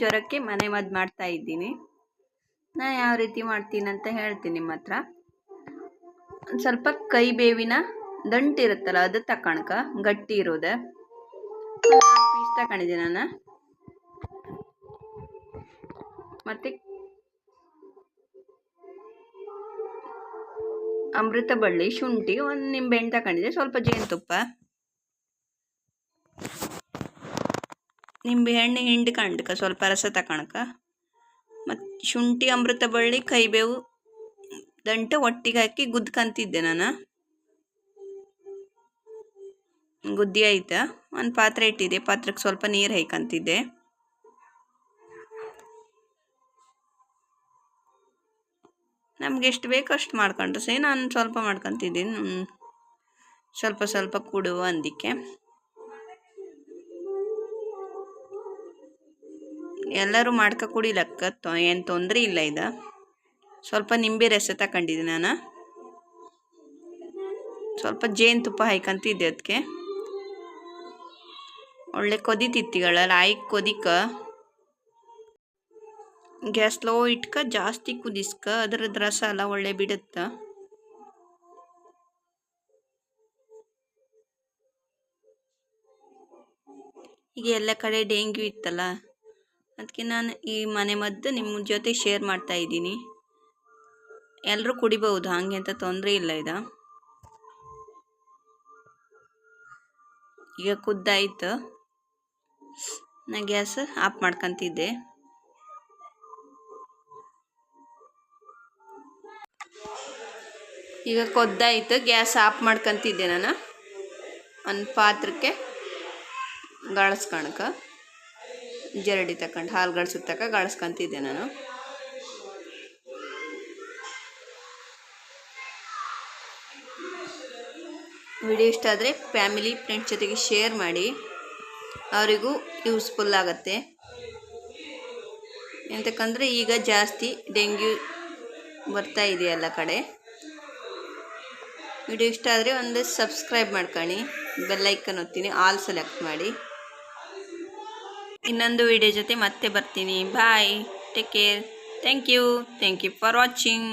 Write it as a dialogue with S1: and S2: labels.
S1: ಜ್ವರಕ್ಕೆ ಮನೆ ಮದ್ದು ಮಾಡ್ತಾ ಇದ್ದೀನಿ. ನಾನು ಯಾವ ರೀತಿ ಮಾಡ್ತೀನಿ ಅಂತ ಹೇಳ್ತೀನಿ ನಿಮ್ಮ ಹತ್ರ. ಸ್ವಲ್ಪ ಕೈ ಬೇವಿನ ದಂಟು ಇರುತ್ತಲ್ಲ ಅದು ತಕೊಳಕ ಗಟ್ಟಿ ಇರೋದೆ. ಪೀಸ್ ತಗೊಂಡಿದ್ದೀನಿ ನಾನು. ಮತ್ತೆ ಅಮೃತ ಬಳ್ಳಿ, ಶುಂಠಿ, ಒಂದು ನಿಂಬೆಹಣ್ಣು ತಗೊಂಡಿದ್ದೆ ಸ್ವಲ್ಪ ಜೇನುತುಪ್ಪ. ನಿಂಬೆಹಣ್ಣು ಹಿಂಡ್ಕಂಡ್ಕ ಸ್ವಲ್ಪ ರಸ ತಕಣಕ? ಮತ್ತು ಶುಂಠಿ, ಅಮೃತ ಬಳ್ಳಿ ಕೈಬೇವು ದಂಟು ಒಟ್ಟಿಗೆ ಹಾಕಿ ಗುದ್ಕಂತಿದ್ದೆ ನಾನು. ಗುದ್ದಿ ಆಯ್ತಾ? ಒಂದು ಪಾತ್ರೆ ಇಟ್ಟಿದ್ದೆ. ಪಾತ್ರಕ್ಕೆ ಸ್ವಲ್ಪ ನೀರು ಹಾಯ್ಕಂತಿದ್ದೆ. ನಮ್ಗೆ ಎಷ್ಟು ಬೇಕು ಅಷ್ಟು ಮಾಡ್ಕೊಂಡ್ರೆ. ಸೇ ನಾನು ಸ್ವಲ್ಪ ಮಾಡ್ಕೊತಿದ್ದೀನಿ. ಸ್ವಲ್ಪ ಸ್ವಲ್ಪ ಕೊಡುವ ಅಂದಿಕ್ಕೆ. ಎಲ್ಲರೂ ಮಾಡ್ಕೊ ಕುಡಿಲಕ್ಕ ತೊ, ಏನು ತೊಂದರೆ ಇಲ್ಲ ಇದು. ಸ್ವಲ್ಪ ನಿಂಬೆ ರಸ ತಗೊಂಡಿದ್ದೆ ನಾನು. ಸ್ವಲ್ಪ ಜೇನುತುಪ್ಪ ಹಾಯ್ಕಂತಿದ್ದೆ ಅದಕ್ಕೆ ಒಳ್ಳೆ ಕೊದಿತಿತ್ತಿಗಳಲ್ಲ ಆಯ್ಕೆ ಕೊದಿಕ. ಗ್ಯಾಸ್ ಲೋ ಇಟ್ಕ, ಜಾಸ್ತಿ ಕುದಿಸ್ಕ ಅದ್ರದ್ದು ರಸ ಎಲ್ಲ ಒಳ್ಳೆ ಬಿಡುತ್ತ. ಈಗ ಎಲ್ಲ ಕಡೆ ಡೆಂಗ್ಯೂ ಇತ್ತಲ್ಲ. ಅದಕ್ಕೆ ನಾನು ಈ ಮನೆ ಮದ್ದು ನಿಮ್ಮ ಜೊತೆ ಶೇರ್ ಮಾಡ್ತಾ ಇದ್ದೀನಿ. ಎಲ್ಲರೂ ಕುಡಿಬಹುದು, ಹಾಗೆ ಅಂತ ತೊಂದರೆ ಇಲ್ಲ ಇದು. ಈಗ ಕುದ್ದಾಯ್ತು. ನಾ ಗ್ಯಾಸ್ ಆಫ್ ಮಾಡ್ಕೊಂತಿದ್ದೆ. ಈಗ ಕೊದ್ದಾಯ್ತು, ಗ್ಯಾಸ್ ಆಫ್ ಮಾಡ್ಕಂತಿದ್ದೆ ನಾನು. ಒಂದು ಪಾತ್ರಕ್ಕೆ ಗಾಳಿಸ್ಕೊಳಕ ಜರಡಿ ತಕೊಂಡು ಹಾಲು ಗಾಳ್ಸೋ ಗಳಿಸ್ಕೊಂತಿದ್ದೆ ಗಾಳಿಸ್ಕೊಂತಿದ್ದೆ ನಾನು. ವಿಡಿಯೋ ಇಷ್ಟ ಆದರೆ ಫ್ಯಾಮಿಲಿ, ಫ್ರೆಂಡ್ಸ್ ಜೊತೆಗೆ ಶೇರ್ ಮಾಡಿ. ಅವರಿಗೂ ಯೂಸ್ಫುಲ್ ಆಗುತ್ತೆ. ಎಂತಕ್ಕಂದರೆ ಈಗ ಜಾಸ್ತಿ ಡೆಂಗ್ಯೂ ಬರ್ತಾ ಇದೆ ಎಲ್ಲ ಕಡೆ. ವಿಡಿಯೋ ಇಷ್ಟ ಆದರೆ ಒಂದು ಸಬ್ಸ್ಕ್ರೈಬ್ ಮಾಡ್ಕೊಳ್ಳಿ ಬೆಲ್ಲೈಕನ್ ಒತ್ತೀನಿ, ಆಲ್ ಸೆಲೆಕ್ಟ್ ಮಾಡಿ. ಇನ್ನೊಂದು ವಿಡಿಯೋ ಜೊತೆ ಮತ್ತೆ ಬರ್ತೀನಿ. Bye take care thank you thank you for watching